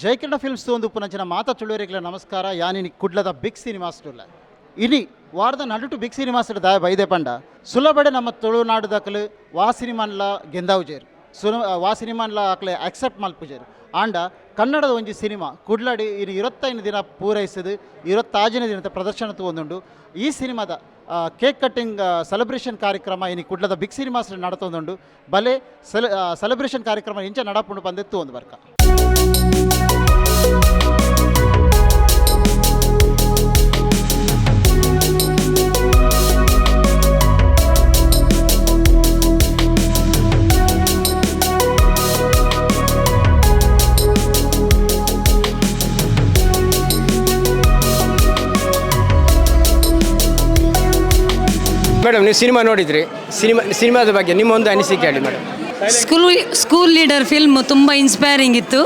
ಜಯಕಿರಣ films ಒಂದು ಉಪನಂಚಿನ. ಮಾತ ಚಳುವರಿಗಳ ನಮಸ್ಕಾರ. ಯಾನಿನಿ ಕುಡ್ಲದ ಬಿಗ್ ಸಿನಿಮಾಸ್ ಟುಲ್ಲ ಇನಿ ವಾರದ ನಡುಟು ಬಿಗ್ ಸಿನಿಮಾಸ್ ದಾಯ ಬೈದೆ ಪಂಡ. ಸುಲಭಡೆ ನಮ್ಮ ತುಳುನಾಡುದಕಲು ವಾ ಸಿನಿಮಾನ್ಲ ಗೆಂದಾವುಜೇರು ಸುಲ, ವಾ ಸಿನಿಮಾನ್ಲ ಅಕ್ಲೆ ಅಕ್ಸೆಪ್ಟ್ ಮಲ್ಪುಜೇರು ಆಂಡ, ಕನ್ನಡದ ಒಂಜಿ ಸಿನಿಮಾ, ಕುಡ್ಲಡಿ ಇನ್ನು ಇರತ್ತೈದು ದಿನ ಪೂರೈಸಿದು, ಇರತ್ತಾಜಿನ ದಿನದ ಪ್ರದರ್ಶನ ತಗೊಂಡು ಈ ಸಿನಿಮಾದ ಕೇಕ್ ಕಟ್ಟಿಂಗ್ ಸೆಲೆಬ್ರೇಷನ್ ಕಾರ್ಯಕ್ರಮ ಇನ್ನು ಕುಡ್ಲದ ಬಿಗ್ ಸಿನಿಮಾಸ್ ನಡತೊಂದುಂಡು. ಬಲೆ, ಸೆಲೆ ಸೆಲೆಬ್ರೇಷನ್ ಕಾರ್ಯಕ್ರಮ ಇಂಚ ನಡಪುಂಡು ಬಂದೆತ್ತು ಒಂದು ಬರ್ಕ. ಮೇಡಮ್, ನೀವು ಸಿನಿಮಾ ನೋಡಿದ್ರಿ? ಸಿನಿಮಾ, ಸಿನಿಮಾದ ಬಗ್ಗೆ ನಿಮ್ಮ ಒಂದು ಅನಿಸಿಕೆ ಹೇಳಿ madam. School school leader film ತುಂಬ ಇನ್ಸ್ಪೈರಿಂಗ್ ಇತ್ತು.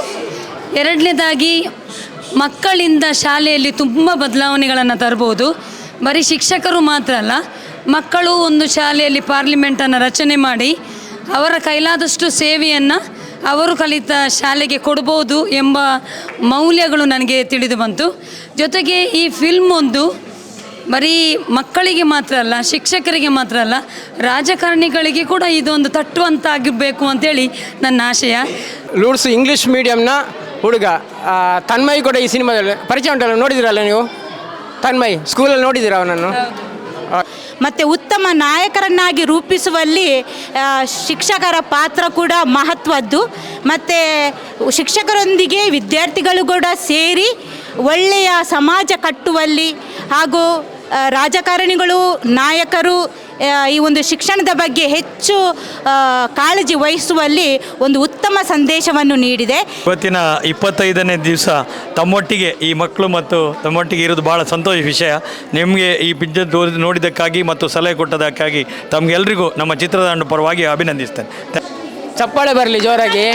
ಎರಡನೇದಾಗಿ, ಮಕ್ಕಳಿಂದ ಶಾಲೆಯಲ್ಲಿ ತುಂಬ ಬದಲಾವಣೆಗಳನ್ನು ತರ್ಬೋದು. ಬರೀ ಶಿಕ್ಷಕರು ಮಾತ್ರ ಅಲ್ಲ, ಮಕ್ಕಳು ಒಂದು ಶಾಲೆಯಲ್ಲಿ ಪಾರ್ಲಿಮೆಂಟನ್ನು ರಚನೆ ಮಾಡಿ, ಅವರ ಕೈಲಾದಷ್ಟು ಸೇವೆಯನ್ನು ಅವರು ಕಲಿತ ಶಾಲೆಗೆ ಕೊಡ್ಬೋದು ಎಂಬ ಮೌಲ್ಯಗಳು ನನಗೆ ತಿಳಿದು ಬಂತು. ಜೊತೆಗೆ ಈ ಫಿಲ್ಮ್ ಒಂದು ಬರೀ ಮಕ್ಕಳಿಗೆ ಮಾತ್ರ ಅಲ್ಲ ಶಿಕ್ಷಕರಿಗೆ ಮಾತ್ರ ಅಲ್ಲ ರಾಜಕಾರಣಿಗಳಿಗೆ ಕೂಡ ಇದೊಂದು ತಟ್ಟುವಂತಾಗಿರಬೇಕು ಅಂತೇಳಿ ನನ್ನ ಆಶಯ. ಲೂಡ್ಸ್ ಇಂಗ್ಲೀಷ್ ಮೀಡಿಯಂನ ಹುಡುಗ ತನ್ಮಯಿ ಕೂಡ ಈ ಸಿನಿಮಾದಲ್ಲಿ ಪರಿಚಯ ಉಂಟಲ್ಲ ನೋಡಿದಿರಲ್ಲ ನೀವು? ತನ್ಮಯ್ ಸ್ಕೂಲಲ್ಲಿ ನೋಡಿದ್ದೀರಾ ಅವನನ್ನು? ಮತ್ತು ಉತ್ತಮ ನಾಯಕರನ್ನಾಗಿ ರೂಪಿಸುವಲ್ಲಿ ಶಿಕ್ಷಕರ ಪಾತ್ರ ಕೂಡ ಮಹತ್ವದ್ದು. ಮತ್ತು ಶಿಕ್ಷಕರೊಂದಿಗೆ ವಿದ್ಯಾರ್ಥಿಗಳು ಕೂಡ ಸೇರಿ ಒಳ್ಳೆಯ ಸಮಾಜ ಕಟ್ಟುವಲ್ಲಿ ಹಾಗೂ ರಾಜಕಾರಣಿಗಳು ನಾಯಕರು ಈ ಒಂದು ಶಿಕ್ಷಣದ ಬಗ್ಗೆ ಹೆಚ್ಚು ಕಾಳಜಿ ವಹಿಸುವಲ್ಲಿ ಒಂದು ಉತ್ತಮ ಸಂದೇಶವನ್ನು ನೀಡಿದೆ. ಇವತ್ತಿನ ಇಪ್ಪತ್ತೈದನೇ ದಿವಸ ತಮ್ಮೊಟ್ಟಿಗೆ ಈ ಮಕ್ಕಳು ಮತ್ತು ತಮ್ಮೊಟ್ಟಿಗೆ ಇರೋದು ಭಾಳ ಸಂತೋಷ ವಿಷಯ. ನಿಮಗೆ ಈ ಪಿಜ್ಜ ನೋಡಿದ್ದಕ್ಕಾಗಿ ಮತ್ತು ಸಲಹೆ ಕೊಟ್ಟದಕ್ಕಾಗಿ ತಮಗೆಲ್ಲರಿಗೂ ನಮ್ಮ ಚಿತ್ರತಂಡ ಪರವಾಗಿ ಅಭಿನಂದಿಸ್ತೇನೆ. ಚಪ್ಪಾಳೆ ಬರಲಿ ಜೋರಾಗಿ.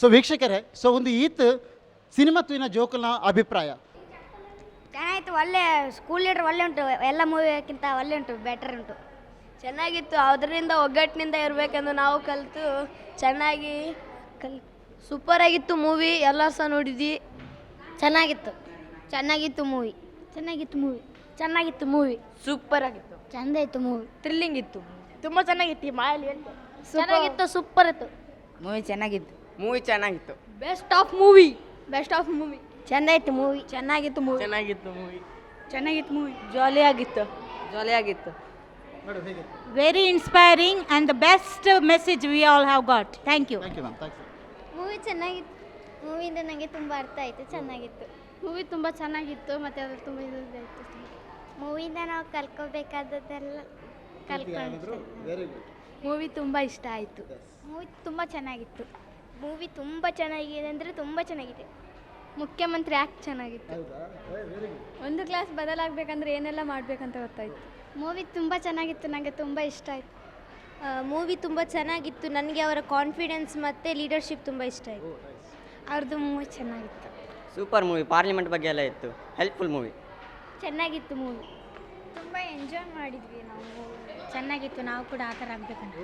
ಸೊ ವೀಕ್ಷಕರೇ ಸೊ ಒಂದು ಈತ್ ಸಿನಿಮಾ ತುಯಿನ ಜೋಕಲ್ನ ಅಭಿಪ್ರಾಯ? ಚೆನ್ನಾಗಿತ್ತು ಒಳ್ಳೆ ಸ್ಕೂಲ್ ಲೀಡರ್ ಒಳ್ಳೆ ಉಂಟು ಎಲ್ಲ ಮೂವಿಗಿಂತ ಒಳ್ಳೆ ಉಂಟು ಬೆಟರ್ ಉಂಟು. ಚೆನ್ನಾಗಿತ್ತು ಅದರಿಂದ ಒಗ್ಗಟ್ಟಿನಿಂದ ಇರಬೇಕೆಂದು ನಾವು ಕಲಿತು ಚೆನ್ನಾಗಿ ಕಲ್ ಸೂಪರ್ ಆಗಿತ್ತು ಮೂವಿ ಎಲ್ಲ ಸಹ ನೋಡಿದ್ವಿ. ಚೆನ್ನಾಗಿತ್ತು ಚೆನ್ನಾಗಿತ್ತು ಮೂವಿ ಚೆನ್ನಾಗಿತ್ತು ಮೂವಿ ಚೆನ್ನಾಗಿತ್ತು ಮೂವಿ ಸೂಪರ್ ಆಗಿತ್ತು. ಚಂದ ಇತ್ತು ಮೂವಿ ಥ್ರಿಲ್ಲಿಂಗ್ ಇತ್ತು. ತುಂಬ ಚೆನ್ನಾಗಿತ್ತು ಮಾಯಲಿ ಮಾಯಲ್ಲಿ ಅಂತ. ಚೆನ್ನಾಗಿತ್ತು ಸೂಪರ್ ಇತ್ತು. ಮೂವಿ ಚೆನ್ನಾಗಿತ್ತು. ಮೂವಿ ಚೆನ್ನಾಗಿತ್ತು. Best of movie best of movie ಚೆನ್ನಾಗಿತ್ತು ಮೂವಿ ಚೆನ್ನಾಗಿತ್ತು ಮೂವಿ ಚೆನ್ನಾಗಿತ್ತು ಮೂವಿ ಚೆನ್ನಾಗಿತ್ತು ಮೂವಿ ಜಾಲಿ ಆಗಿತ್ತು. ಜಾಲಿ ಆಗಿತ್ತು. Very inspiring and the best message we all have got thank you thank you ma'am thanks movie ಚೆನ್ನಾಗಿತ್ತು. ಮೂವಿಯಿಂದ ನನಗೆ ತುಂಬ ಅರ್ಥ ಆಯಿತು. ಚೆನ್ನಾಗಿತ್ತು. ಮೂವಿ ತುಂಬ ಚೆನ್ನಾಗಿತ್ತು ಮತ್ತು ಅದು ತುಂಬ ಇದು ಮೂವಿಯಿಂದ ನಾವು ಕಲ್ಕೋಬೇಕಾದದ್ದೆಲ್ಲ ಕಲ್ಕೊಂಡು ಮೂವಿ ತುಂಬ ಇಷ್ಟ ಆಯಿತು. ಮೂವಿ ತುಂಬ ಚೆನ್ನಾಗಿತ್ತು. ಮೂವಿ ತುಂಬ ಚೆನ್ನಾಗಿದೆ ಅಂದರೆ ತುಂಬ ಚೆನ್ನಾಗಿದೆ. ಮುಖ್ಯಮಂತ್ರಿ ಆ್ಯಕ್ಟ್ ಚೆನ್ನಾಗಿತ್ತು. ಒಂದು ಕ್ಲಾಸ್ ಬದಲಾಗಬೇಕಂದ್ರೆ ಏನೆಲ್ಲ ಮಾಡಬೇಕಂತ ಗೊತ್ತಾಯಿತು? ಮೂವಿ ತುಂಬ ಚೆನ್ನಾಗಿತ್ತು ನನಗೆ ತುಂಬ ಇಷ್ಟ ಆಯಿತು. ಮೂವಿ ತುಂಬ ಚೆನ್ನಾಗಿತ್ತು. ನನಗೆ ಅವರ ಕಾನ್ಫಿಡೆನ್ಸ್ ಮತ್ತು ಲೀಡರ್ಶಿಪ್ ತುಂಬ ಇಷ್ಟ ಆಯಿತು. ಅವ್ರದ್ದು ಮೂವಿ ಚೆನ್ನಾಗಿತ್ತು. ಸೂಪರ್ ಮೂವಿ ಪಾರ್ಲಿಮೆಂಟ್ ಬಗ್ಗೆ ಎಲ್ಲ ಇತ್ತು. ಹೆಲ್ಪ್ಫುಲ್ ಮೂವಿ ಚೆನ್ನಾಗಿತ್ತು ಮೂವಿ ತುಂಬ ಎಂಜಾಯ್ ಮಾಡಿದ್ವಿ ನಾವು. ಚೆನ್ನಾಗಿತ್ತು. ನಾವು ಕೂಡ ಆ ಥರ ಆಗಬೇಕಂತ.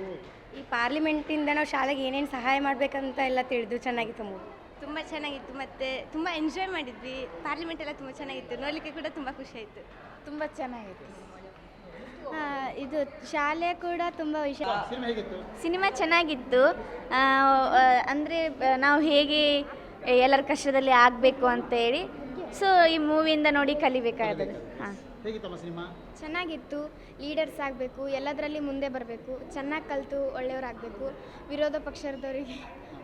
ಈ ಪಾರ್ಲಿಮೆಂಟಿಂದ ನಾವು ಶಾಲೆಗೆ ಏನೇನು ಸಹಾಯ ಮಾಡಬೇಕಂತ ಎಲ್ಲ ತಿಳಿದು ಚೆನ್ನಾಗಿತ್ತು ಮೂವಿ ತುಂಬ ಚೆನ್ನಾಗಿತ್ತು ಮತ್ತು ತುಂಬ ಎಂಜಾಯ್ ಮಾಡಿದ್ವಿ. ಪಾರ್ಲಿಮೆಂಟ್ ಎಲ್ಲ ತುಂಬ ಚೆನ್ನಾಗಿತ್ತು. ನೋಡಲಿಕ್ಕೆ ಕೂಡ ತುಂಬ ಖುಷಿ ಆಯಿತು. ತುಂಬ ಚೆನ್ನಾಗಿತ್ತು. ಇದು ಶಾಲೆ ಕೂಡ ತುಂಬ ವಿಷಯ ಸಿನಿಮಾ ಹೇಗಿತ್ತು? ಸಿನಿಮಾ ಚೆನ್ನಾಗಿತ್ತು. ಅಂದರೆ ನಾವು ಹೇಗೆ ಎಲ್ಲರ ಕಷ್ಟದಲ್ಲಿ ಆಗಬೇಕು ಅಂತೇಳಿ ಸೊ ಈ ಮೂವಿಯಿಂದ ನೋಡಿ ಕಲಿಬೇಕಾಗ್ತದೆ ಹೇಗಿತ್ತಮ್ಮ ಸಿನಿಮಾ? ಚೆನ್ನಾಗಿತ್ತು. ಲೀಡರ್ಸ್ ಆಗಬೇಕು ಎಲ್ಲದರಲ್ಲಿ ಮುಂದೆ ಬರಬೇಕು ಚೆನ್ನಾಗಿ ಕಲಿತು ಒಳ್ಳೆಯವರಾಗಬೇಕು ವಿರೋಧ ಪಕ್ಷದವರಿಗೆ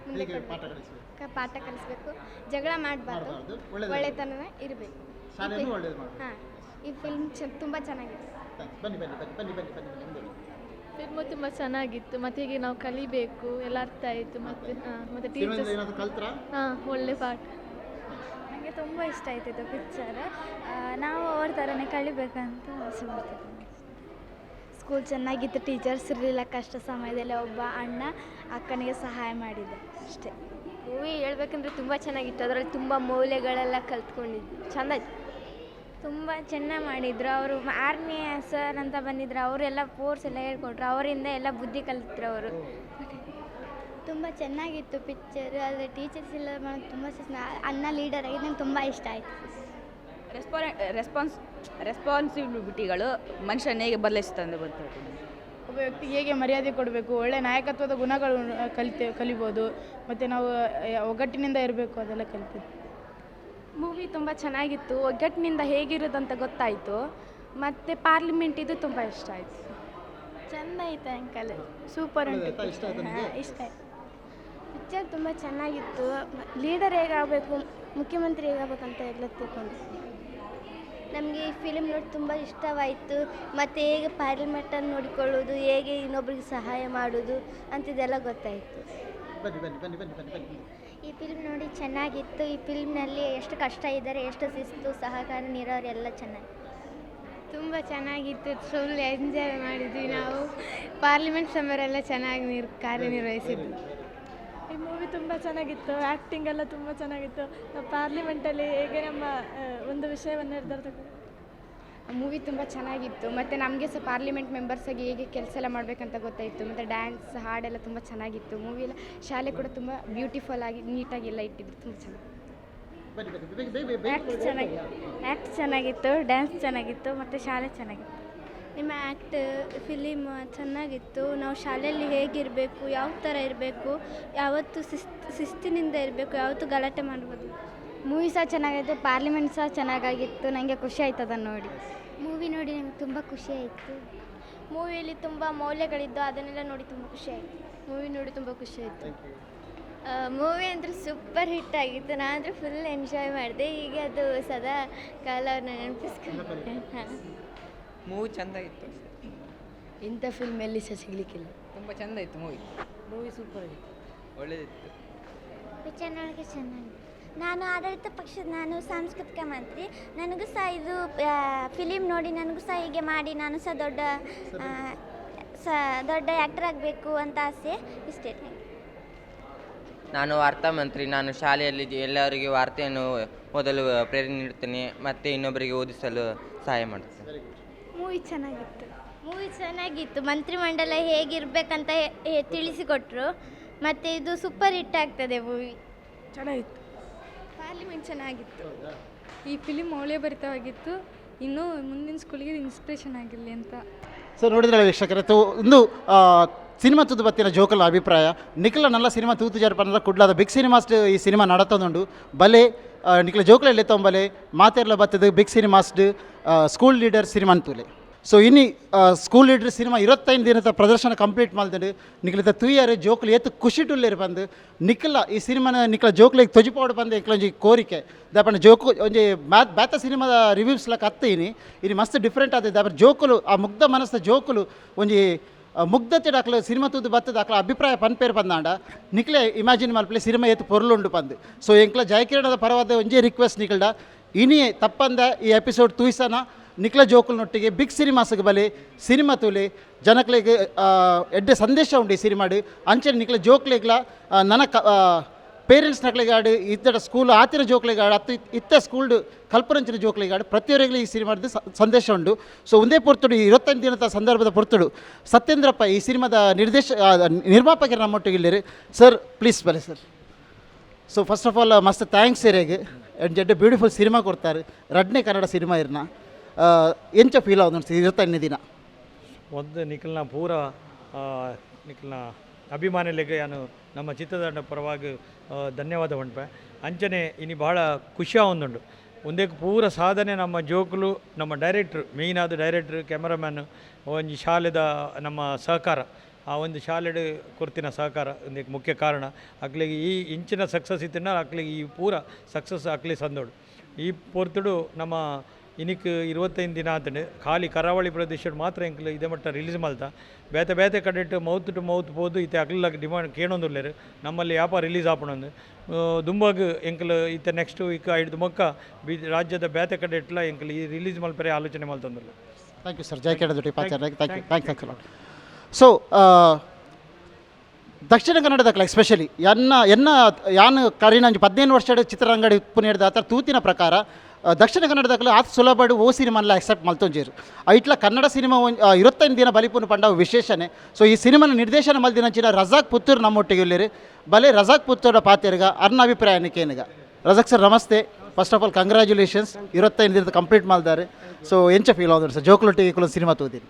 ಮುಂದೆ ಹೇಗೆ ಪಾಠ ಕೊಡ್ಬೇಕು. ಕ- ಪಾಠ ಕಲಿಸ್ಬೇಕು. ಜಗಳ ಮಾಡಬಾರ್ದು. ಮಾಡ್ಬಾರ್ದು, ಒಳ್ಳೆದಾಗ್ಬೇಕು. ಒಳ್ಳೆತನ ಇರಬೇಕು. ಒಳ್ಳೇದು ಹಾಂ ಈ ಫಿಲ್ಮ್ ಚ ತುಂಬ ಚೆನ್ನಾಗಿದೆ. ಥ್ಯಾಂಕ್ಸ್. ಬನ್ನಿ ಬನ್ನಿ ಬನ್ನಿ ಬನ್ನಿ ಬನ್ನಿ ಬನ್ನಿ ಬನ್ನಿ ಮುಂದೆ ಫಿಲ್ಮು ತುಂಬ ಚೆನ್ನಾಗಿತ್ತು. ಮತ್ತೆ ಹೀಗೆ ನಾವು ಕಲಿಬೇಕು ಎಲ್ಲ ಅರ್ಥ ಆಯಿತು. ಮತ್ತೆ ಹಾಂ ಮತ್ತೆ ಸಿನಿಮಾದಿಂದ ಟೀಚರ್ಸ್ ಏನಾದರೂ ಕಲ್ತ್ರಾ? ಹಾಂ ಒಳ್ಳೆ ಪಾಠ. ತುಂಬ ಇಷ್ಟ ಆಯ್ತು ಇದು ಪಿಕ್ಚರ್ ನಾವು ಅವ್ರ ಥರನೇ ಕಲಿಬೇಕಂತ ಆಸೆ ಪಡ್ತಿದ್ದೀನಿ ಸ್ಕೂಲ್ ಚೆನ್ನಾಗಿತ್ತು ಟೀಚರ್ಸ್ ಇರಲಿಲ್ಲ ಕಷ್ಟ ಸಮಯದಲ್ಲಿ ಒಬ್ಬ ಅಣ್ಣ ಅಕ್ಕನಿಗೆ ಸಹಾಯ ಮಾಡಿದ್ದೆ ಅಷ್ಟೇ. ಮೂವಿ ಹೇಳ್ಬೇಕಂದ್ರೆ ತುಂಬ ಚೆನ್ನಾಗಿತ್ತು. ಅದರಲ್ಲಿ ತುಂಬ ಮೌಲ್ಯಗಳೆಲ್ಲ ಕಲ್ತ್ಕೊಂಡಿದ್ವಿ ಚೆಂದ ತುಂಬ ಚೆನ್ನಾಗಿ ಮಾಡಿದ್ರು. ಅವರು ಆರ್ಮಿ ಸರ್ ಅಂತ ಬಂದಿದ್ರು. ಅವರೆಲ್ಲ ಫೋರ್ಸ್ ಎಲ್ಲ ಹೇಳ್ಕೊಟ್ರು. ಅವರಿಂದ ಎಲ್ಲ ಬುದ್ಧಿ ಕಲಿತರು ಅವರು. ಚೆನ್ನಾಗಿತ್ತು ಪಿಕ್ಚರ್ ಆದರೆ ಟೀಚರ್ಸ್ ಎಲ್ಲ ಮಾಡೋದು ತುಂಬ ಅನ್ನ ಲೀಡರ್ ಆಗಿ ನಂಗೆ ತುಂಬ ಇಷ್ಟ ಆಯಿತು. ರೆಸ್ಪಾನ್ ರೆಸ್ಪಾನ್ಸ್ ರೆಸ್ಪಾನ್ಸಿಬಿಲಿಟಿಗಳು ಮನುಷ್ಯನ ಹೇಗೆ ಬದಲಿಸುತ್ತೆ ಅಂತ ಗೊತ್ತು ಒಬ್ಬ ವ್ಯಕ್ತಿಗೆ ಹೇಗೆ ಮರ್ಯಾದೆ ಕೊಡಬೇಕು ಒಳ್ಳೆ ನಾಯಕತ್ವದ ಗುಣಗಳು ಕಲಿತೆ ಕಲಿಬೋದು ಮತ್ತು ನಾವು ಒಗ್ಗಟ್ಟಿನಿಂದ ಇರಬೇಕು ಅದೆಲ್ಲ ಕಲಿತೀವಿ ಮೂವಿ ತುಂಬ ಚೆನ್ನಾಗಿತ್ತು. ಒಗ್ಗಟ್ಟಿನಿಂದ ಹೇಗಿರೋದಂತ ಗೊತ್ತಾಯಿತು. ಮತ್ತು ಪಾರ್ಲಿಮೆಂಟ್ ಇದು ತುಂಬ ಇಷ್ಟ ಆಯಿತು. ಚೆಂದ ಆಯ್ತು ಅಂಕಲ್. ಸೂಪರ್ ಉಂಟು. ಇಷ್ಟ ಆಯ್ತಾ ನಿಮಗೆ? ಹಾಂ, ಇಷ್ಟ ಆಯ್ತು ಪಿಕ್ಚರ್ ತುಂಬ ಚೆನ್ನಾಗಿತ್ತು. ಲೀಡರ್ ಹೇಗಾಗಬೇಕು ಮುಖ್ಯಮಂತ್ರಿ ಹೇಗಾಗಬೇಕಂತ ಎಲ್ಲ ತಿಳ್ಕೊಂಡು. ನಮಗೆ ಈ ಫಿಲಿಮ್ ನೋಡಿ ತುಂಬ ಇಷ್ಟವಾಯಿತು. ಮತ್ತು ಹೇಗೆ ಪಾರ್ಲಿಮೆಂಟನ್ನು ನೋಡಿಕೊಳ್ಳೋದು ಹೇಗೆ ಇನ್ನೊಬ್ರಿಗೆ ಸಹಾಯ ಮಾಡೋದು ಅಂತಿದೆಲ್ಲ ಗೊತ್ತಾಯಿತು. ಈ ಫಿಲ್ಮ್ ನೋಡಿ ಚೆನ್ನಾಗಿತ್ತು. ಈ ಫಿಲ್ಮ್ನಲ್ಲಿ ಎಷ್ಟು ಕಷ್ಟ ಇದ್ದಾರೆ ಎಷ್ಟು ಶಿಸ್ತು ಸಹಕಾರ ನೀರೋರು ಎಲ್ಲ ಚೆನ್ನಾಗಿ. ತುಂಬ ಚೆನ್ನಾಗಿತ್ತು. ಫುಲ್ ಎಂಜಾಯ್ ಮಾಡಿದ್ವಿ ನಾವು. ಪಾರ್ಲಿಮೆಂಟ್ ಸಮರೆಲ್ಲ ಚೆನ್ನಾಗಿ ನೀರು ಕಾರ್ಯನಿರ್ವಹಿಸಿದ್ವಿ. ತುಂಬ ಚೆನ್ನಾಗಿತ್ತು ಆ್ಯಕ್ಟಿಂಗ್ ಎಲ್ಲ ತುಂಬ ಚೆನ್ನಾಗಿತ್ತು. ಪಾರ್ಲಿಮೆಂಟಲ್ಲಿ ಹೇಗೆ ನಮ್ಮ ಒಂದು ವಿಷಯವನ್ನು ನಿರ್ಧಾರ ತಗೊಂಡು ಮೂವಿ ತುಂಬ ಚೆನ್ನಾಗಿತ್ತು. ಮತ್ತು ನಮಗೆ ಸಹ ಪಾರ್ಲಿಮೆಂಟ್ ಮೆಂಬರ್ಸಾಗಿ ಹೇಗೆ ಕೆಲಸ ಎಲ್ಲ ಮಾಡಬೇಕಂತ ಗೊತ್ತಾಯಿತು. ಮತ್ತು ಡ್ಯಾನ್ಸ್ ಹಾಡೆಲ್ಲ ತುಂಬ ಚೆನ್ನಾಗಿತ್ತು. ಮೂವಿ ಎಲ್ಲ ಶಾಲೆ ಕೂಡ ತುಂಬ ಬ್ಯೂಟಿಫುಲ್ ಆಗಿ ನೀಟಾಗಿ ಎಲ್ಲ ಇಟ್ಟಿದ್ರು. ತುಂಬ ಚೆನ್ನಾಗಿ ಆ್ಯಕ್ಟ್ ಚೆನ್ನಾಗಿ ಆ್ಯಕ್ಟ್ ಚೆನ್ನಾಗಿತ್ತು ಡ್ಯಾನ್ಸ್ ಚೆನ್ನಾಗಿತ್ತು ಮತ್ತು ಶಾಲೆ ಚೆನ್ನಾಗಿತ್ತು. ನಿಮ್ಮ ಆ್ಯಕ್ಟ್ ಫಿಲಿಮ್ ಚೆನ್ನಾಗಿತ್ತು. ನಾವು ಶಾಲೆಯಲ್ಲಿ ಹೇಗಿರಬೇಕು ಯಾವ ಥರ ಇರಬೇಕು ಯಾವತ್ತು ಶಿಸ್ತು ಶಿಸ್ತಿನಿಂದ ಇರಬೇಕು ಯಾವತ್ತು ಗಲಾಟೆ ಮಾಡ್ಬೋದು? ಮೂವಿ ಸಹ ಚೆನ್ನಾಗಿತ್ತು ಪಾರ್ಲಿಮೆಂಟ್ ಸಹ ಚೆನ್ನಾಗಾಗಿತ್ತು. ನನಗೆ ಖುಷಿ ಆಯ್ತು ಅದನ್ನು ನೋಡಿ. ಮೂವಿ ನೋಡಿ ನನಗೆ ತುಂಬ ಖುಷಿ ಆಯಿತು. ಮೂವಿಯಲ್ಲಿ ತುಂಬ ಮೌಲ್ಯಗಳಿದ್ದು ಅದನ್ನೆಲ್ಲ ನೋಡಿ ತುಂಬ ಖುಷಿ ಆಯಿತು. ಮೂವಿ ನೋಡಿ ತುಂಬ ಖುಷಿ ಆಯಿತು. ಮೂವಿ ಅಂದರೆ ಸೂಪರ್ ಹಿಟ್ ಆಗಿತ್ತು. ನಾನಂದ್ರೆ ಫುಲ್ ಎಂಜಾಯ್ ಮಾಡಿದೆ. ಹೀಗೆ ಅದು ಸದಾ ಕಾಲವನ್ನು ನೆನಪಿಸ್ಕೊಂಡು ಹಾಂ. ಮೂವಿ ಚಂದ ಇತ್ತು. ಇಂಥ ಫಿಲ್ಮ್ ಎಲ್ಲಿ ಸಹ ಸಿಗಲಿಕ್ಕಿಲ್ಲ. ತುಂಬ ಚೆಂದ ಇತ್ತು ಮೂವಿ. ಮೂವಿ ಸೂಪರ್ ಆಗಿತ್ತು. ಒಳ್ಳೆದಿತ್ತು. ಚೆನ್ನಾಗಿ ಚೆನ್ನಾಗಿ ನಾನು ಆಡಳಿತ ಪಕ್ಷದ ನಾನು ಸಾಂಸ್ಕೃತಿಕ ಮಂತ್ರಿ. ನನಗೂ ಸಹ ಇದು ಫಿಲಿಮ್ ನೋಡಿ ನನಗೂ ಸಹ ಹೀಗೆ ಮಾಡಿ ನಾನು ಸಹ ದೊಡ್ಡ ಸ ದೊಡ್ಡ ಆ್ಯಕ್ಟರ್ ಆಗಬೇಕು ಅಂತ ಆಸೆ ಇಷ್ಟೇ. ನಾನು ವಾರ್ತಾ ಮಂತ್ರಿ ನಾನು ಶಾಲೆಯಲ್ಲಿ ಎಲ್ಲರಿಗೂ ವಾರ್ತೆಯನ್ನು ಓದಲು ಪ್ರೇರಣೆ ನೀಡುತ್ತೇನೆ ಮತ್ತು ಇನ್ನೊಬ್ಬರಿಗೆ ಓದಿಸಲು ಸಹಾಯ ಮಾಡುತ್ತೇನೆ. ಮೂವಿ ಚೆನ್ನಾಗಿತ್ತು. ಮೂವಿ ಚೆನ್ನಾಗಿತ್ತು. ಮಂತ್ರಿಮಂಡಲ ಹೇಗಿರ್ಬೇಕಂತ ಹೇ- ಹೇ- ತಿಳಿಸಿಕೊಟ್ರು. ಮತ್ತು ಇದು ಸೂಪರ್ ಹಿಟ್ ಆಗ್ತದೆ ಮೂವಿ. ಚೆನ್ನಾಗಿತ್ತು. ಪಾರ್ಲಿಮೆಂಟ್ ಚೆನ್ನಾಗಿತ್ತು. ಈ ಫಿಲಿಮ್ ಮೌಲ್ಯಭರಿತವಾಗಿತ್ತು. ಇನ್ನು ಮುಂದಿನ ಸ್ಕೂಲಿಗೆ ಇನ್ಸ್ಪಿರೇಷನ್ ಆಗಿರಲಿ ಅಂತ. ಸೊ ನೋಡಿದ್ರೆ ವೀಕ್ಷಕರೇ ತೋ ಒಂದು ಆ, ಸಿನಿಮಾ ತೂತು ಬತ್ತಿನ ಜೋಕಲ ಅಭಿಪ್ರಾಯ. ನಿಖಿಲ ನಲ್ಲ ಸಿನಿಮಾ ತೂತು ಜರ್ಪನದ ಕುಡ್ಲಾದ ಬಿಗ್ ಸಿನಿಮಾಸ್ ಈ ಸಿನಿಮಾ ನಡತೊಂದುಂಡು ಬಲೆ ಆ, ನಿಖಿಲ ಜೋಕಲ ಎಲ್ಲೆತ್ತೊಂಬಲೆ ಮಾತೆರ್ಲ ಬತ್ತದ big cinemas school leader cinema ಅಂತೂಲೆ so ಇನ್ನು ಸ್ಕೂಲ್ ಲೀಡರ್ ಸಿನಿಮಾ ಇರುವತ್ತೈದು ದಿನದ ಪ್ರದರ್ಶನ ಕಂಪ್ಲೀಟ್ ಮಾಡ್ದಂಡು ನಿಕ್ಲಿತ ತುಯ್ಯಾರೆ ಜೋಕುಲು ಎತ್ತು ಖುಷಿ ಟುಲ್ಲೇರು ಬಂದು ನಿಕ್ಲ ಈ ಸಿನಿಮಾನ ನಿಕ್ಲ ಜೋಕ್ಲಿಗೆ ತೊಜಿಪೋಡು ಬಂದು ಒಂಜಿ ಕೋರಿಕೆ. ದಾಪನ ಜೋಕು, ಒಂಜಿ ಮ್ಯಾತ್ ಬ್ಯಾತ ಸಿನಿಮಾದ ರಿವ್ಯೂಸ್ ಲಕ ಅತ್ತೇನಿ ಇದು ಮಸ್ತ್ ಡಿಫ್ರೆಂಟ್ ಆದ ದಾಪನ ಜೋಕುಲು, ಆ ಮುಗ್ಧ ಮನಸ್ಸ ಜೋಕುಲು ಒಂಜಿ ಮುಗ್ಧತೆ ಡಾಕ್ಲ ಸಿನಿಮಾ ತೂದು ಬತ್ತದ ಅಕ್ಲ ಅಭಿಪ್ರಾಯ ಪನ್ಪೇರು ಬಂದಾಂಡ. ನಿಕ್ಲೆ ಇಮ್ಯಾಜಿನ್ ಮಲ್ಪಲೆ ಸಿನಿಮಾ ಪೊರ್ಲು ಪೊರ್ಲುಂಡು ಬಂದು. ಸೊ ಎಂಕ್ಲ ಜಯಕಿರಣದ ಪರವಾದ ಒಂಜೇ ರಿಕ್ವೆಸ್ಟ್ ನಿಕಲ್ಡ ಇನಿ ತಪ್ಪಂದ ಈ ಎಪಿಸೋಡ್ ತೂಯಿಸನ ನಿಖಲ ಜೋಕುಲ್ನೊಟ್ಟಿಗೆ ಬಿಗ್ ಸಿನಿಮಾಸ್ಗೆ ಬಲೆ, ಸಿನಿಮಾ ತೂಲಿ, ಜನಕ್ಲೆಗೆ ಎಡ್ಡೆ ಸಂದೇಶ ಉಂಡು ಈ ಸಿನಿಮಾಡು ಅಂಚೆ ನಿಖಲ ಜೋಕ್ಲೆಗ್ಲ ನನ್ನ ಕ ಪೇರೆಂಟ್ಸ್ ನಕ್ಲೆಗಾಡು ಇತ್ತ ಸ್ಕೂಲ್ ಆತಿನ ಜೋಕ್ಲೆಗಾಡು ಅತ್ತ ಇತ್ತ ಸ್ಕೂಲ್ಡ್ ಕಲ್ಪರಂಚಿನ ಜೋಕ್ಲೆಗಾಡು ಪ್ರತಿಯೊರೆಗಲಿ ಈ ಸಿನಿಮಾದ ಸಂದೇಶ ಉಂಡು. ಸೊ ಒಂದೇ ಪೊರ್ತುಡು ಇರುವತ್ತೈದು ದಿನದ ಸಂದರ್ಭದ ಪೊರ್ತುಡು. ಸತ್ಯೇಂದ್ರಪ್ಪ, ಈ ಸಿನಿಮಾದ ನಿರ್ದೇಶ ನಿರ್ಮಾಪಕರು ನಮ್ಮೊಟ್ಟಿಗೆ ಇಲ್ಲಿರಿ. ಸರ್ ಪ್ಲೀಸ್ ಬಲೆ sir so first of all ಮಸ್ತ್ ಥ್ಯಾಂಕ್ಸ್ ಆ್ಯಂಡ್ ಜಡ್ಡೆ ಬ್ಯೂಟಿಫುಲ್ ಸಿನಿಮಾ ಕೊಡ್ತಾರೆ. ರಡ್ನೇ ಕನ್ನಡ ಸಿನಿಮಾ ಇರ್ನ. ಎಂಚ ಫೀಲ್ ಆಗೋದು ಇರುವತ್ತೈದನೇ ದಿನ? ಒಂದು ನಿಖಿಲ್ನ ಪೂರ ನಿಖಿಲ್ನ ಅಭಿಮಾನಿಗಳಿಗೆ ನಾನು ನಮ್ಮ ಚಿತ್ರತಂಡ ಪರವಾಗಿ ಧನ್ಯವಾದ ಹೊಂಟೆ ಅಂಚನೆ ಇನಿ ಭಾಳ ಖುಷಿ ಆವೊಂದುಂಡು ಒಂದೇ ಪೂರ ಸಾಧನೆ ನಮ್ಮ ಜೋಕುಲು, ನಮ್ಮ ಡೈರೆಕ್ಟ್ರು ಮೇಯ್ನ್ ಆದ ಡೈರೆಕ್ಟ್ರು ಕ್ಯಾಮರಾಮ್ಯಾನು ಒಂದು ಶಾಲೆದ ನಮ್ಮ ಸಹಕಾರ. ಆ ಒಂದು ಶಾಲೆಡ್ ಕುರ್ತಿನ ಸಹಕಾರ ಒಂದು ಮುಖ್ಯ ಕಾರಣ. ಅಕ್ಲಿಗೆ ಈ ಇಂಚಿನ ಸಕ್ಸಸ್ ಇತ್ತಿನ ಅಕ್ಲಿಗೆ ಈ ಪೂರ ಸಕ್ಸಸ್ ಅಕ್ಲಿ ಸಂದೋಡು ಈ ಪೊರ್ತುಡು ನಮ್ಮ ಇನಿಕ್ ಇರುವತ್ತೈದು ದಿನ ಆತಂಡು. ಖಾಲಿ ಕರಾವಳಿ ಪ್ರದೇಶ ಮಾತ್ರ ಎಂಕ್ಲು ಇದೇ ಮಟ್ಟ ರಿಲೀಸ್ ಮಲ್ತ. ಬೇತೆ ಬೇತೆ ಕಡೆ ಮೌತ್ ಟು ಮೌತ್ ಪೋದು ಇತ್ತೆ ಅಕ್ಲ ಡಿಮಾಂಡ್ ಕೇಳೊಂದುಲ್ಲೇರು. ನಮ್ಮಲ್ಲಿ ಯಾಪ ರಿಲೀಸ್ ಆಪಣೊಂದು. ದುಂಬಾಗ್ ಎಂಕ್ಲು ಇತ್ತೆ ನೆಕ್ಸ್ಟ್ ವೀಕ್ ಐದು ಮೊಕ್ಕ ಬಿ ರಾಜ್ಯದ ಬೇತೆ ಕಡೆ ಇಟ್ಲ ಎಂಕ್ಲು ಈ ರಿಲೀಸ್ ಮಲ್ಪರೆ ಆಲೋಚನೆ ಮಲ್ತಂದುಲ್ಲ. ಥ್ಯಾಂಕ್ ಯು ಸರ್ ಜೈ ಕೇಳಿದ್ರು thank you thank thank so ದಕ್ಷಿಣ ಕನ್ನಡದಕ್ಕೆ ಎಸ್ಪೆಷಲಿ ಎನ್ನ ಎನ್ನ ಯಾನ್ ಕರಿನಂಜು ಪದಿನೇನು ವರ್ಷದ ಚಿತ್ರರಂಗಡಿ ಉಪ್ಪು ನೀಡಿದ ಆತರ ತೂತಿನ ಪ್ರಕಾರ ದಕ್ಷಿಣ ಕನ್ನಡದಾಗಲು ಆತ್ ಸುಲಭಡು ಓ ಸಿನಿಮಾನ್ಲ ಎಕ್ಸೆಪ್ಟ್ ಮಲ್ತೊಂಜೇರು. ಐಟ್ಲ ಕನ್ನಡ ಸಿನಿಮಾ ಆ, ಇರುವತ್ತೈದು ದಿನ ಬಲಿಪುನ ಪಂಡ ವಿಶೇಷನೆ. ಸೊ ಈ ಸಿನಿಮಾನ ನಿರ್ದೇಶನ ಮಲ್ದಿನಂಚಿನ ರಜಾಕ್ ಪುತ್ತೂರ್ ನಮ್ಮೊಟ್ಟಿಗೆ ಇಲ್ಲಿರಿ. ಬಲೆ ರಜಾಕ್ ಪುತ್ತೂರ ಪಾತ್ಯರ್ಗ ಅರ್ನ ಅಭಿಪ್ರಾಯನಿಕೇನಿಗ ರಜಾಕ್ ಸರ್ ನಮಸ್ತೆ. ಫಸ್ಟ್ ಆಫ್ ಆಲ್ ಕಂಗ್ರ್ಯಾಚುಲೇಷನ್ಸ್ ಇರುತ್ತೆ ದಿನದ ಕಂಪ್ಲೀಟ್ ಮಾಡಿದ್ದಾರೆ ಸೊ ಎಂಚ ಫೀಲ್ ಆಗೋದು ಸರ್? ಜೋಕ್ಲೊಟ್ಟಿಗೆ ಕುಲ ಸಿನಿಮಾ ತೋದಿರಿ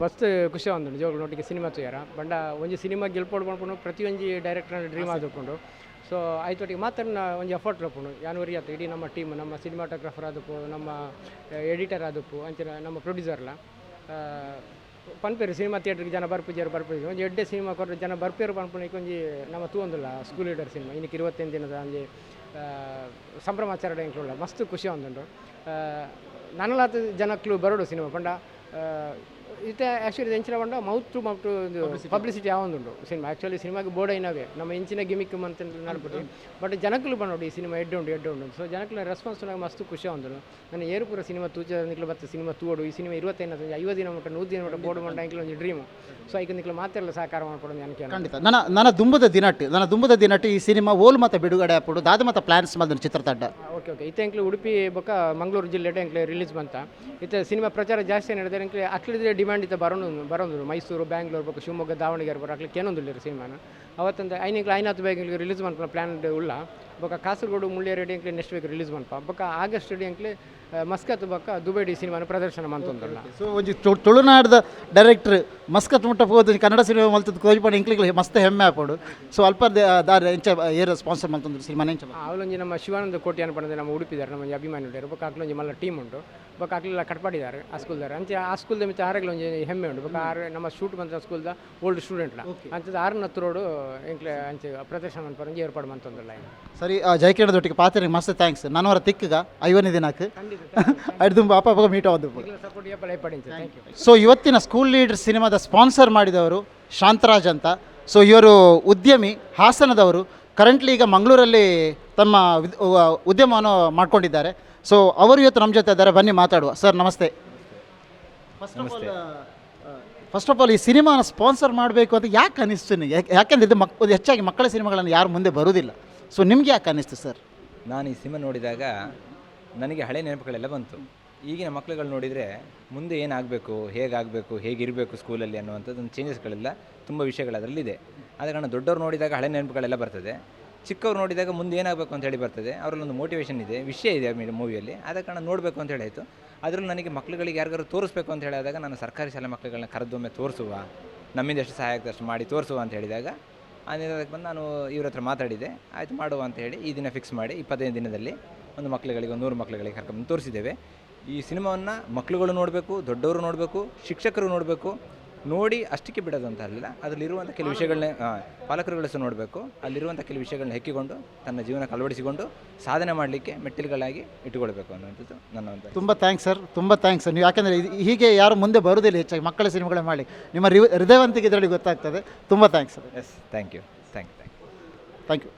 ಬಸ್ ಖುಷಿ ಆಗ್ತದೆ ಜೋಗುಲು ನೊಟ್ಟಿಗೆ ಸಿನಿಮಾ ತೂಯಾರ ಬಂಡ ಒಂದು ಸಿನಿಮಾ ಗೆಲ್ಪೋಡು ಮಾಡ್ಕೊಂಡು ಪ್ರತಿಯೊಂದು ಡೈರೆಕ್ಟರ್ ಡ್ರೀಮ್ ಆದುಕೊಂಡು. ಸೊ ಆಯ್ತೊಟ್ಟಿಗೆ ಮಾತ್ರ ಒಂದು ಎಫರ್ಟ್ ಲಪ್ಪುಂಡು ಯಾನೂರಿ ಆಯ್ತು ಇಡೀ ನಮ್ಮ ಟೀಮ್ ನಮ್ಮ ಸಿನಿಮಾಟೋಗ್ರಾಫರ್ ಆದಪ್ಪು ನಮ್ಮ ಎಡಿಟರ್ ಆದಪ್ಪು ಅಂಚಿನ ನಮ್ಮ ಪ್ರೊಡ್ಯೂಸರ್ಲ ಪನ್ಪೇರು ಸಿನಿಮಾ ಥಿಯೇಟ್ರಿಗೆ ಜನ ಬರ್ಪಿಜಾರು ಬರ್ಪಿದ್ರು ಒಂಜಿ ಎಡ್ಡೆ ಸಿನಿಮಾ ಕೊಟ್ಟರೆ ಜನ ಬರ್ಪೇರು ಪನ್ಪುಣಿಗೆ ಒಂಜಿ ನಮ್ಮ ತೂವೊಂದುಲ್ಲ ಸ್ಕೂಲ್ ಲೀಡರ್ ಸಿನಿಮಾ. ಇನ್ನಕ್ಕೆ ಇರುವತ್ತೇನು ದಿನದ ಒಂಜಿ ಸಂಭ್ರಮಾಚರಣೆ ಇಂಕ್ಲುಲ್ಲ ಮಸ್ತ್ ಖುಷಿ ಆಂದುಂಡು ನನಲಾತ ಜನಕ್ಕೂ ಬರೋಡು ಸಿನಿಮಾ ಪಂಡ. ಆಕ್ಚುಲಿ ಆ್ಯಕ್ಚುಲಿ ಎಂಚಿನ ಪಂಡ ಮೌತ್ ಟು ಮೌತ್ ಪಬ್ಲಿಸಿಟಿ ಯಾವೊಂದುಂಡು ಸಿನಿಮಾ ಆ್ಯಕ್ಚುಲಿ ಸಿನಿಮಾಗೆ ಬೋರ್ಡ್ ಐನವೇ ನಮ್ಮ ಇಂಚಿನ ಗಿಮಿಕ್ ಅಂತ ನಡ್ಬಿಟ್ಟು. ಬಟ್ ಜನಕ್ಕಲು ಬಂದೋಡು ಈ ಸಿನಿಮಾ ಎಡ್ಡು ಉಂಡು ಎಡ್ಡು ಉಂಡು ಸೊ ಜನಕ್ಕಲ ರೆಸ್ಪಾನ್ಸ್ ನನಗೆ ಮಸ್ತ್ ಖುಷಿ ಆಂದುಂಡು ನಾನು ಏರು ಪೂರ ಸಿನಿಮಾ ತೂಚ ನಿಕ್ಲು ಬತ್ತ ಸಿನಿಮಾ ತೂಡು ಈ ಸಿನಿಮಾ ಇರುವತ್ತೈದು ಐವತ್ತು ದಿನ ಮಟ್ಟ ನೂರು ದಿನ ಮಟ್ಟ ಬೋರ್ಡ್ ಮಂಡ ಇಂಕ್ಲ ಒಂದು ಡ್ರೀಮ್ ಸೊ ಈಗ ನಿಕ್ಲು ಮಾತೆಲ್ಲ ಸಹಕಾರ ಮಾಡ್ಕೊಡೋದು ನನಗೆ ಖಂಡಿತ. ನನ್ನ ನನ್ನ ದುಂಬದ ದಿನಟ್ಟು ನನ್ನ ದುಂಬದ ದಿನಟ್ಟು ಈ ಸಿನಿಮಾ ಓಲ್ ಮತ್ತೆ ಬಿಡುಗಡೆ ಆಪುಡು ದಾದ ಮತ್ತೆ ಪ್ಲಾನ್ಸ್ ಮಾಡಿದ್ರು ಚಿತ್ರತಂಡ. Okay okay. ಇತ್ತೆ ಉಡುಪಿ ಬೊಕ್ಕ ಮಂಗಳೂರು ಜಿಲ್ಲೆ ಎಂಕ್ಲೆ ರಿಲೀಸ್ ಬಂತ. ಇತ್ತೆ ಸಿನಿಮಾ ಪ್ರಚಾರ ಜಾಸ್ತಿ ನಡೆದರೆ ಎಂಕ್ಲೆ ಅಟ್ಲಿದ್ರೆ ಡಿಮ್ಯಾಂಡ್ ಇತ್ತ ಬರೋನು ಬರೋದು ಮೈಸೂರು, ಬ್ಯಾಂಗ್ಳೂರು ಬೊಕ್ಕ ಶಿವಮೊಗ್ಗ, ದಾವಣಗೆರೆ ಬರೋ ಅಕ್ಲಿಕ್ಕೆ ಏನೊಂದು ಸಿನಿಮಾನ. ಅವತ್ತಂದ ಐನಿಕ್ಲೆ ಐನಾತ್ತು ಬೇಗ ರಿಲೀಸ್ ಮಾಡ್ಕೊಳ್ಳೋ ಪ್ಲಾನ್ ಉಳ್ಳ. ಬೊಕ್ಕ ಕಾಸರಗೋಡು ಮುಳ್ಳೇರಿ ಎಂಕ್ಲೆ ನೆಕ್ಸ್ಟ್ ವೀಕ್ ರಿಲೀಸ್ ಮಾಡ್ಪ ಬೊಕ್ಕ ಆಗಸ್ಟ್ ಎಂಕ್ಲೆ ಮಸ್ಕತ್ ಬಕ್ಕ ದುಬೈ ಡಿ ಸಿನಿಮಾನ ಪ್ರದರ್ಶನ ಮಂತೊಂದಲ್ಲ ಸೊ ಒಂಜಿ ತು- ತುಳುನಾಡದ ಡೈರೆಕ್ಟರ್ ಮಸ್ಕತ್ ಮುಟ್ಟ ಹೋದ ಕನ್ನಡ ಸಿನಿಮಾ ಮಲ್ತದ ಕೋಜಿಪಡ ಇಂಕ್ಲಿಗೆ ಮಸ್ತ್ ಹೆಮ್ಮೆ ಆಪಡು. ಸೊ ಅಲ್ಪ ದ- ದಾರ ಎಂಚ ಏರ್ ಸ್ಪಾನ್ಸರ್ ಮಲ್ತಂದ್ರು ಸಿನಿಮಾ ಎಂಚ ಅವಲೊಂಜಿ ನಮ್ಮ ಶಿವಾನಂದ ಕೋಟಿ ಅನ್ಪಣದೆ ನಮ್ಮ ಉಡುಪಿದಾರೆ ನಮ್ಮ ಅಭಿಮಾನಿ ಉಂಟು ಬೊಕ್ಕ ಅಕ್ಲೊಂಜಿ ಮಲ್ಲ ಟೀಮ್ ಉಂಟು. ಬೊಕ್ಕ ಅಕ್ಲೆಲ್ಲ ಕಟ್ಪಾಡಿದ್ದಾರೆ ಆ ಸ್ಕೂಲ್ದಾರೆ ಅಂತ ಆ ಸ್ಕೂಲ್ದ ಮಿತ್ತ ಆರಾಗಲಿ ಒಂಜಿ ಹೆಮ್ಮೆ ಉಂಟು. ಬೊಕ ಆರು ನಮ್ಮ ಶೂಟ್ ಬಂದ ಸ್ಕೂಲ್ದ ಓಲ್ಡ್ ಸ್ಟೂಡೆಂಟ್ಲ ಅಂಚದ ಆರನ ರೋಡು ಎಂಕ್ಲೆ ಅಂಚೆ ಪ್ರದರ್ಶನ ಅನ್ಪರಂಜಿ ಏರ್ಪಾಡು ಮಂತೊಂದಿಲ್ಲ ಸರಿ ಆ, ಜೈಕಿರಣದೊಟ್ಟಿಗೆ ಪಾತ್ರೆಗೆ ಮಸ್ತ್ ಥ್ಯಾಂಕ್ಸ್ ನಾನವರ ತಿಕ್ಕಗ ಐವನೇ ದಿನಕ್ಕೆ. ಅಡ್ದು ಅಪ್ಪ ಅಪ್ಪ ಮೀಟ್ ಯು ಸೊ ಇವತ್ತಿನ ಸ್ಕೂಲ್ ಲೀಡರ್ ಸಿನಿಮಾದ ಸ್ಪಾನ್ಸರ್ ಮಾಡಿದವರು ಶಾಂತರಾಜ್ ಅಂತ. ಸೊ ಇವರು ಉದ್ಯಮಿ ಹಾಸನದವರು. ಕರೆಂಟ್ಲಿ ಈಗ ಮಂಗಳೂರಲ್ಲಿ ತಮ್ಮ ಉದ್ಯಮವನ್ನು ಮಾಡ್ಕೊಂಡಿದ್ದಾರೆ. ಸೊ ಅವರು ಇವತ್ತು ನಮ್ಮ ಜೊತೆ ಇದ್ದಾರೆ. ಬನ್ನಿ ಮಾತಾಡುವ. ಸರ್ ನಮಸ್ತೆ. First of all first of all ಈ ಸಿನಿಮಾನ ಸ್ಪಾನ್ಸರ್ ಮಾಡಬೇಕು ಅಂತ ಯಾಕೆ ಅನಿಸ್ತು ಯಾಕೆ- ಯಾಕೆಂದ್ರೆ ಇದು ಮಕ್ ಹೆಚ್ಚಾಗಿ ಮಕ್ಕಳ ಸಿನಿಮಾಗಳನ್ನು ಯಾರು ಮುಂದೆ ಬರುವುದಿಲ್ಲ ಸೊ ನಿಮ್ಗೆ ಯಾಕೆ ಅನ್ನಿಸ್ತು ಸರ್ ನಾನು ಈ ಸಿನಿಮಾ ನೋಡಿದಾಗ ನನಗೆ ಹಳೆ ನೆನಪುಗಳೆಲ್ಲ ಬಂತು. ಈಗಿನ ಮಕ್ಕಳುಗಳು ನೋಡಿದರೆ ಮುಂದೆ ಏನಾಗಬೇಕು ಹೇಗಾಗಬೇಕು ಹೇಗಿರಬೇಕು ಸ್ಕೂಲಲ್ಲಿ ಅನ್ನುವಂಥದ್ದು ಒಂದು ಚೇಂಜಸ್ಗಳೆಲ್ಲ ತುಂಬ ವಿಷಯಗಳು ಅದರಲ್ಲಿದೆ ಆದರೆ ನಾನು ದೊಡ್ಡವ್ರು ನೋಡಿದಾಗ ಹಳೆ ನೆನಪುಗಳೆಲ್ಲ ಬರ್ತದೆ. ಚಿಕ್ಕವ್ರು ನೋಡಿದಾಗ ಮುಂದೆ ಏನಾಗಬೇಕು ಅಂತ ಹೇಳಿ ಬರ್ತದೆ. ಅವರಲ್ಲೊಂದು ಮೋಟಿವೇಶನ್ ಇದೆ, ವಿಷಯ ಇದೆ ಮೂವಿಯಲ್ಲಿ ಆದ ಕಾರಣ ನೋಡಬೇಕು ಅಂತ ಹೇಳಿ ಆಯಿತು. ಅದರಲ್ಲೂ ನನಗೆ ಮಕ್ಕಳುಗಳಿಗೆ ಯಾರಿಗಾರು ತೋರಿಸ್ಬೇಕು ಅಂತ ಹೇಳಿದಾಗ ನಾನು ಸರ್ಕಾರಿ ಶಾಲೆ ಮಕ್ಕಳುಗಳನ್ನ ಕರೆದೊಮ್ಮೆ ತೋರಿಸುವ, ನಮ್ಮಿಂದ ಎಷ್ಟು ಸಹಾಯ ಆಗ್ತದೆ ಅಷ್ಟು ಮಾಡಿ ತೋರಿಸುವ ಅಂತ ಹೇಳಿದಾಗ, ಆ ನಿರ್ಧಾರಕ್ಕೆ ಬಂದು ನಾನು ಇವ್ರ ಹತ್ರ ಮಾತಾಡಿದೆ. ಆಯಿತು ಮಾಡುವ ಅಂತ ಹೇಳಿ ಈ ದಿನ ಫಿಕ್ಸ್ ಮಾಡಿ ಇಪ್ಪತ್ತೈದು ದಿನದಲ್ಲಿ ಒಂದು ಮಕ್ಕಳುಗಳಿಗೆ ಒಂದು ನೂರು ಮಕ್ಳುಗಳಿಗೆ ಕರ್ಕೊಂಡು ತೋರಿಸಿದ್ದೇವೆ. ಈ ಸಿನಿಮಾವನ್ನು ಮಕ್ಕಳುಗಳು ನೋಡಬೇಕು, ದೊಡ್ಡವರು ನೋಡಬೇಕು, ಶಿಕ್ಷಕರು ನೋಡಬೇಕು ನೋಡಿ ಅಷ್ಟಕ್ಕೆ ಬಿಡೋದಂತ ಅಲ್ಲ ಅದರಲ್ಲಿರುವಂಥ ಕೆಲವು ವಿಷಯಗಳನ್ನ ಪಾಲಕರುಗಳು ಸಹ ನೋಡಬೇಕು. ಅಲ್ಲಿರುವಂಥ ಕೆಲವು ವಿಷಯಗಳನ್ನ ಹೆಕ್ಕಿಕೊಂಡು ತನ್ನ ಜೀವನಕ್ಕೆ ಅಳವಡಿಸಿಕೊಂಡು ಸಾಧನೆ ಮಾಡಲಿಕ್ಕೆ ಮೆಟ್ಟಿಲುಗಳಾಗಿ ಇಟ್ಟುಕೊಳ್ಬೇಕು ಅನ್ನೋಂಥದ್ದು ನನ್ನ ಒಂದು ತುಂಬ ಥ್ಯಾಂಕ್ಸ್ ಸರ್ ತುಂಬ ಥ್ಯಾಂಕ್ಸ್ ನೀವು ಯಾಕೆಂದರೆ ಹೀಗೆ ಯಾರು ಮುಂದೆ ಬರುವುದಿಲ್ಲ ಹೆಚ್ಚಾಗಿ ಮಕ್ಕಳ ಸಿನಿಮಾಗಳೇ ಮಾಡಿ. ನಿಮ್ಮ ಹೃದಯವಂತಿಗೆ ಹೃದಯವಂತಿಕೆ ಇದರಲ್ಲಿ ಗೊತ್ತಾಗ್ತದೆ. ತುಂಬ thanks sir yes thank you thank you thank you thank you